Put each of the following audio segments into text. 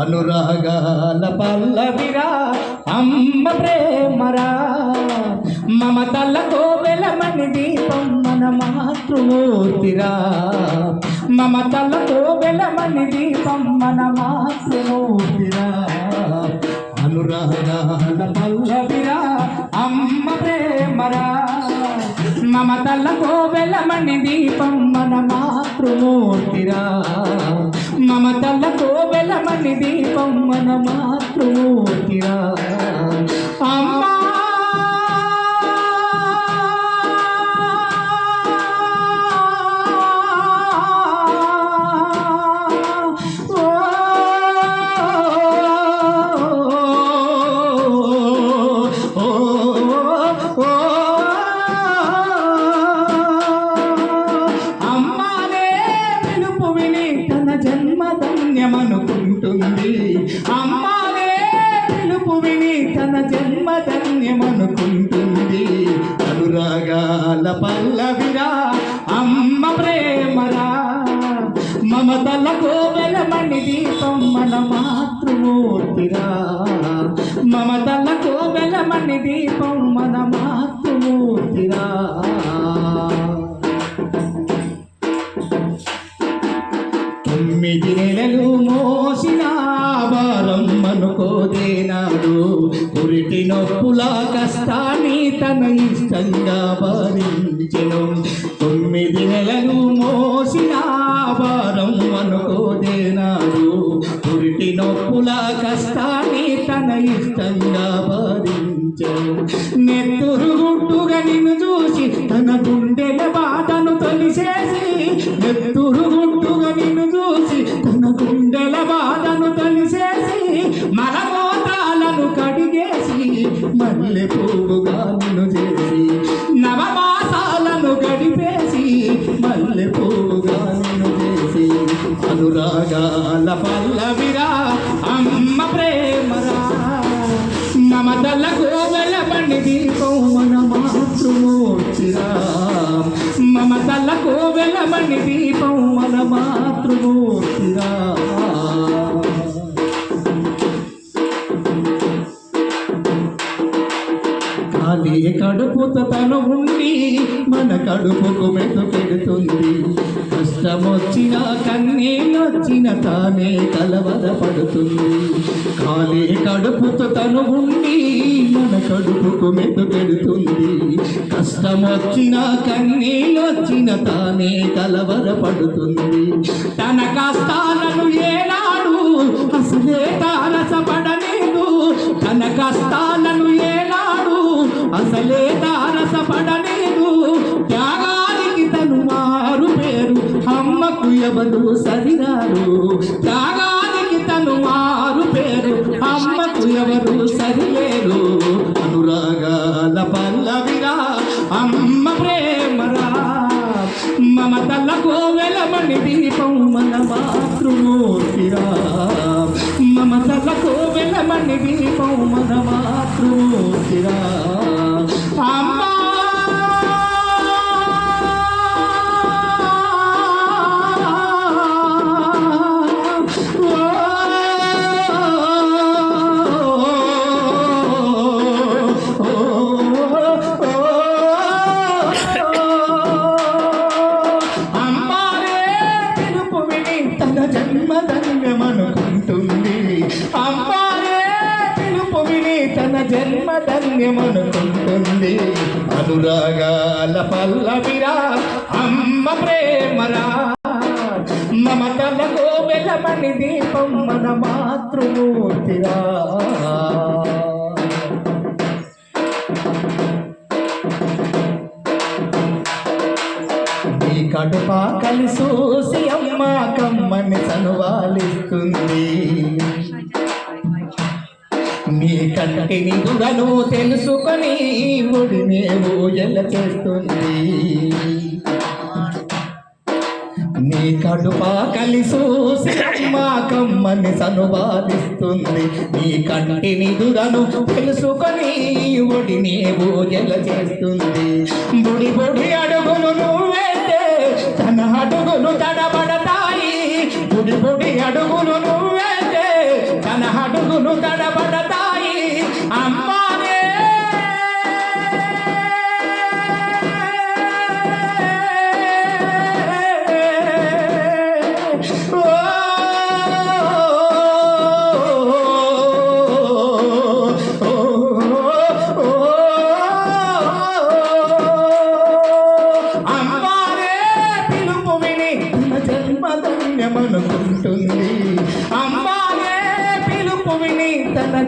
అనురాగాల పల్లవిరా అమ్మ ప్రేమరా. మమతలతో వెలమని దీపం మన మాతృమూర్తిరా. మమతలతో వెలమని దీపం మన మాతృమూర్తిరా. అనురాగాల పల్లవిరా అమ్మ ప్రేమరా. మమతలతో వెలమని దీపం మన మాతృమూర్తిరా. మమతలతో వెలమని దీపం మన మాతృమూర్తిరా. అనురాగాల పల్లవిరా అమ్మ ప్రేమరా. మమతల కోవెల మణి దీపం మన మాతృమూర్తిరా. మమతల కోవెల మణి దీపం మన మాతృమూర్తిరా. తొమ్మిది నెలలు మోసినా భారం కురిటి పురిటి నొప్పుల కష్టాన్ని తన ఇష్టంగా భరించను. తొమ్మిది నెలలు మోసిన భారం అనుకోదేనాడు కురిటి నొప్పుల కష్టాన్ని తన ఇష్టంగా భరించను. నెత్తురు గుట్టుగా నిన్ను చూసి తన గుండెల బాధను తొలిసేసి మల్లె పువ్వుగా నిన్ను చేసి నవమాసాలను గడిపేసి మల్లె పువ్వుగా నిన్ను చేసి అనురాగాల పల్లవిరా అమ్మ ప్రేమరా. మమతల కోవెల బండి దీపం మన మాతృమూర్తిరా. మమతల కోవెల బండి దీపం మన మాతృమూర్తిరా. తల్లి కడుపుత తను ఉండి మన కడుపుకు మెతుకెడుతుంది కష్టమొచ్చిన కన్నీళ్ళొచ్చిన తానే కలవరపడుతుంది కాలే కడుపుత తను ఉండి మన కడుపుకు మెతుకెడుతుంది కష్టమొచ్చిన కన్నీళ్ళొచ్చిన తానే కలవరపడుతుంది తన కాస్త ఎవరు సరిరారు త్యాగానికి తను మారు పేరు. అమ్మకు ఎవరు సరిలేరు. అనురాగాల పల్లవిరా. అమ్మ ప్రేమరా. మమతల కోవెలమణి దీపం మన మాతృమూర్తిరా. మమతల కోవెలమణి దీపం మన మాతృమూర్తిరా. అమ్మ జన్మ ధన్యమనుకుంటుంది అనురాగాల పల్లవిరా అమ్మ ప్రేమరా. మమతల కోవెలమణి దీపం మన మాతృమూర్తిరా. కడుపా కడుప కలిసూసి అమ్మ కమ్మని సనువాలిస్తుంది కంటిని తెలుసుకొని ముడినే ఊజల చేస్తుంది? నీ కడుపా కలిసు మా కమ్మని సనువాదిస్తుంది నీ కంటిని దురను తెలుసుకొని ఒడినే ఊజల చేస్తుంది?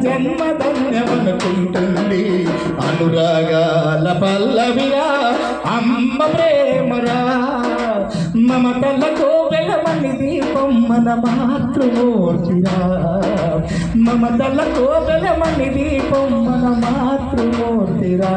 జన్మ ధన్యమనుకుంటుంది అనురాగాల పల్లవిరా అమ్మ ప్రేమరా. మమతలతో వెలమని దీపం మన మాతృమూర్తిరా. మమతలతో వెలమని దీపం మన మాతృమూర్తిరా.